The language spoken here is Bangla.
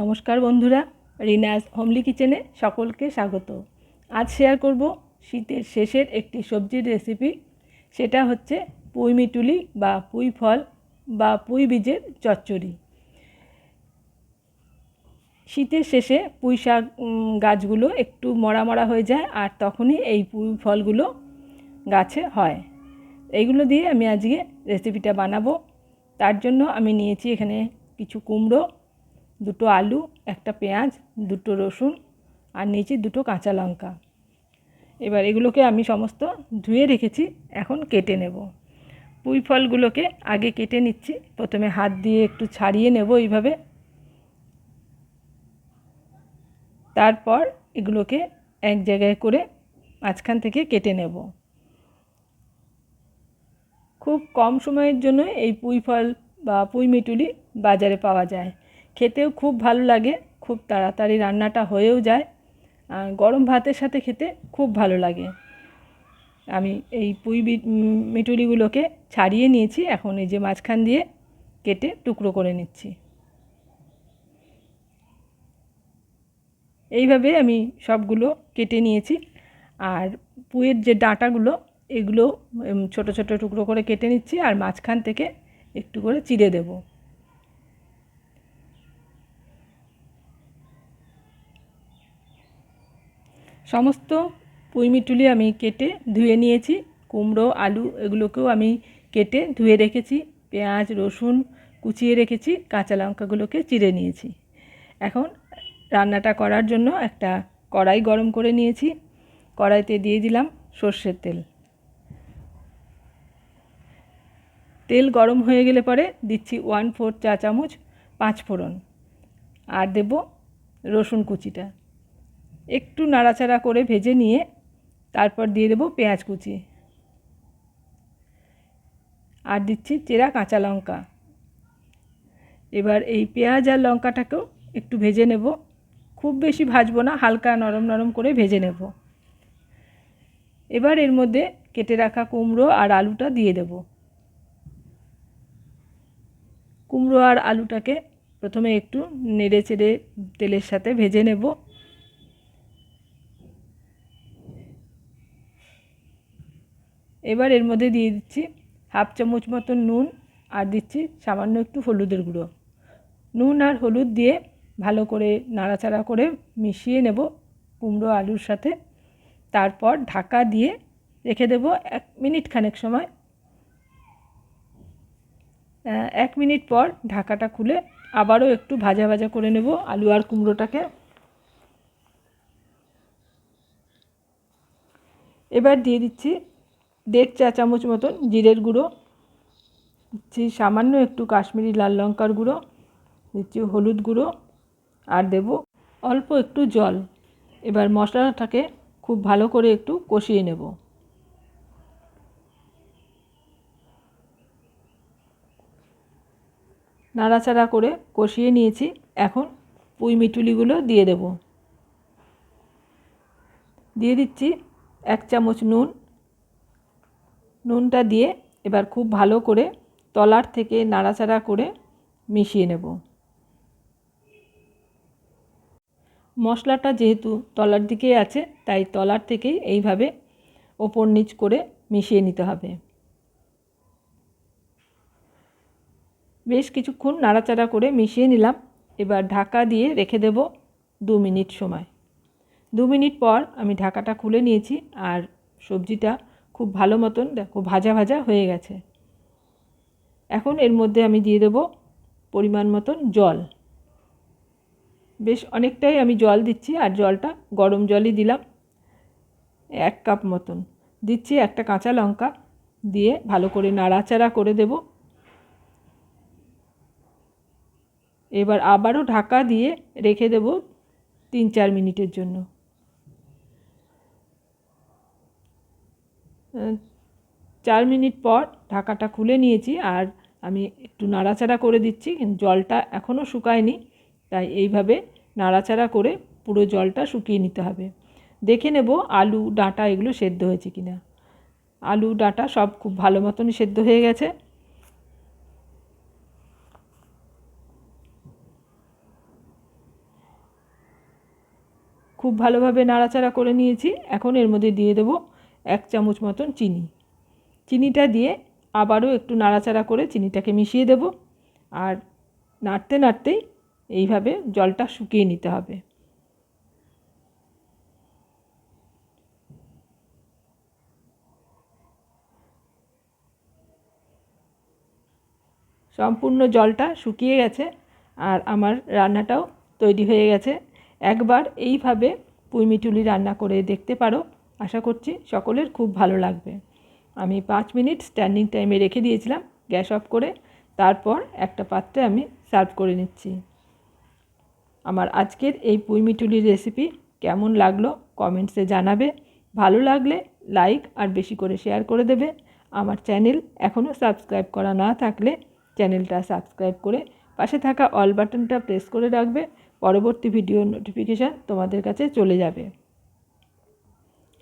নমস্কার বন্ধুরা রিনাস হোমলি কিচেনে সকলকে স্বাগত। আজ শেয়ার করব শীতের শেষের একটি সবজির রেসিপি সেটা হচ্ছে পুঁই মিটুলি বা পুঁই ফল বা পুঁই বীজের চচ্চড়ি। শীতের শেষে পুঁই শাক গাছগুলো একটু মরা মরা হয়ে যায় আর তখনই এই পুঁই ফলগুলো গাছে হয়। এইগুলো দিয়ে আমি আজকে রেসিপিটা বানাবো। তার জন্য আমি নিয়েছি এখানে কিছু কুমড়ো দুটো আলু, একটা পেঁয়াজ, দুটো রসুন আর নিয়েছি দুটো কাঁচা লঙ্কা। এবার এগুলোকে আমি সমস্ত ধুয়ে রেখেছি, এখন কেটে নেব। পুঁই ফলগুলোকে আগে কেটে নিচ্ছি, প্রথমে হাত দিয়ে একটু ছাড়িয়ে নেব এইভাবে। তারপর এগুলোকে এক জায়গায় করে মাঝখান থেকে কেটে নেব। খুব কম সময়ের জন্য এই পুঁই ফল বা পুঁই মিটুলি বাজারে পাওয়া যায়। খেতেও খুব ভালো লাগে, খুব তাড়াতাড়ি রান্নাটা হয়েও যায়। আর গরম ভাতের সাথে খেতে খুব ভালো লাগে। আমি এই পুঁই মিটুলিগুলোকে ছাড়িয়ে নিয়েছি, এখন এই যে মাঝখান দিয়ে কেটে টুকরো করে নিচ্ছি। এইভাবে আমি সবগুলো কেটে নিয়েছি। আর পুঁয়ের যে ডাঁটাগুলো, এগুলো ছোট ছোট টুকরো করে কেটে নিচ্ছি, আর মাঝখান থেকে একটু করে চিড়ে দেব। সমস্ত পুঁইমিটুলি আমি কেটে ধুয়ে নিয়েছি। কুমড়ো, আলু এগুলোকেও আমি কেটে ধুয়ে রেখেছি। পেঁয়াজ, রসুন কুচিয়ে রেখেছি। কাঁচা লঙ্কাগুলোকে চিড়ে নিয়েছি। এখন রান্নাটা করার জন্য একটা কড়াই গরম করে নিয়েছি। কড়াইতে দিয়ে দিলাম সর্ষের তেল। তেল গরম হয়ে গেলে পরে দিচ্ছি ওয়ান ফোর চা চামচ পাঁচ ফোড়ন। আর দেব রসুন কুচিটা। একটু নাড়াচাড়া করে ভেজে নিয়ে তারপর দিয়ে দেবো পেঁয়াজ কুচি। আর দিচ্ছি চেরা কাঁচা লঙ্কা। এবার এই পেঁয়াজ আর লঙ্কাটাকেও একটু ভেজে নেব। খুব বেশি ভাজবো না, হালকা নরম নরম করে ভেজে নেব। এবার এর মধ্যে কেটে রাখা কুমড়ো আর আলুটা দিয়ে দেব। কুমড়ো আর আলুটাকে প্রথমে একটু নেড়ে চেড়ে তেলের সাথে ভেজে নেব। এবার এর মধ্যে দিয়ে দিচ্ছি হাফ চামচ মতন নুন আর দিচ্ছি সামান্য একটু হলুদের গুঁড়ো। নুন আর হলুদ দিয়ে ভালো করে নাড়াচাড়া করে মিশিয়ে নেব কুমড়ো আলুর সাথে। তারপর ঢাকা দিয়ে রেখে দেব এক মিনিট খানেক সময়। এক মিনিট পর ঢাকাটা খুলে আবারও একটু ভাজা ভাজা করে নেব আলু আর কুমড়োটাকে। এবার দিয়ে দিচ্ছি দেড় চা চামচ মতন জিরের গুঁড়ো, দিচ্ছি সামান্য একটু কাশ্মীরি লাল লঙ্কার গুঁড়ো, দিচ্ছি হলুদ গুঁড়ো আর দেব অল্প একটু জল। এবার মশলাটাকে খুব ভালো করে একটু কষিয়ে নেব। নাড়াচাড়া করে কষিয়ে নিয়েছি। এখন পুঁই মিটুলিগুলো দিয়ে দেব। দিয়ে দিচ্ছি এক চামচ নুন নুনটা দিয়ে এবার খুব ভালো করে তলার থেকে নাড়াচাড়া করে মিশিয়ে নেব। মশলাটা যেহেতু তলার দিকেই আছে, তাই তলার থেকেই এইভাবে ওপর নিচ করে মিশিয়ে নিতে হবে। বেশ কিছুক্ষণ নাড়াচাড়া করে মিশিয়ে নিলাম। এবার ঢাকা দিয়ে রেখে দেব দু মিনিট সময়। দু মিনিট পর আমি ঢাকাটা খুলে নিয়েছি আর সবজিটা খুব ভালো মতন, দেখো ভাজা ভাজা হয়ে গেছে। এখন এর মধ্যে আমি দিয়ে দেব পরিমাণ মতন জল। বেশ অনেকটাই আমি জল দিচ্ছি, আর জলটা গরম জলই দিলাম। এক কাপ মতন। দিচ্ছি একটা কাঁচা লঙ্কা দিয়ে ভালো করে নাড়াচাড়া করে দেব। এবার আবারও ঢাকা দিয়ে রেখে দেব তিন চার মিনিটের জন্য। চার মিনিট পর ঢাকাটা খুলে নিয়েছি আর আমি একটু নাড়াচাড়া করে দিচ্ছি, কিন্তু জলটা এখনও শুকায়নি, তাই এইভাবে নাড়াচাড়া করে পুরো জলটা শুকিয়ে নিতে হবে। দেখে নেব আলু, ডাঁটা এগুলো সেদ্ধ হয়েছে কি না আলু, ডাঁটা সব খুব ভালো মতনই সেদ্ধ হয়ে গেছে। খুব ভালোভাবে নাড়াচাড়া করে নিয়েছি, এখন এর মধ্যে দিয়ে দেবো এক চামচ মতন চিনি। চিনিটা দিয়ে আবারও একটু নাড়াচাড়া করে চিনিটাকে মিশিয়ে দেব আর নাড়তে নাড়তেই এইভাবে জলটা শুকিয়ে নিতে হবে। সম্পূর্ণ জলটা শুকিয়ে গেছে আর আমার রান্নাটাও তৈরি হয়ে গেছে। একবার এইভাবে পুঁইমিটুলি রান্না করে দেখতে পারো। আশা করছি সকলের খুব ভালো লাগবে। আমি পাঁচ মিনিট স্ট্যান্ডিং টাইমে রেখে দিয়েছিলাম, গ্যাস অফ করে তারপর একটা পাত্রে আমি সার্ভ করে নিচ্ছি। আমার আজকের এই পুঁইমিটুলির রেসিপি কেমন লাগল কমেন্টসে জানাবে। ভালো লাগলে লাইক আর বেশি করে শেয়ার করে দেবে। আমার চ্যানেল এখনও সাবস্ক্রাইব করা না থাকলে চ্যানেলটা সাবস্ক্রাইব করে পাশে থাকা অল বাটনটা প্রেস করে রাখবে। পরবর্তী ভিডিও নোটিফিকেশান তোমাদের কাছে চলে যাবে।